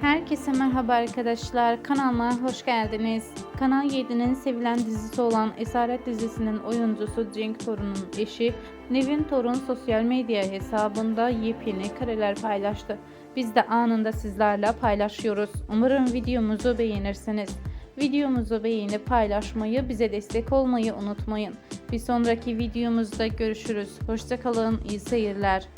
Herkese merhaba arkadaşlar. Kanalıma hoş geldiniz. Kanal 7'nin sevilen dizisi olan Esaret dizisinin oyuncusu Cenk Torun'un eşi Nevin Torun sosyal medya hesabında yepyeni kareler paylaştı. Biz de anında sizlerle paylaşıyoruz. Umarım videomuzu beğenirsiniz. Videomuzu beğenip paylaşmayı, bize destek olmayı unutmayın. Bir sonraki videomuzda görüşürüz. Hoşçakalın, iyi seyirler.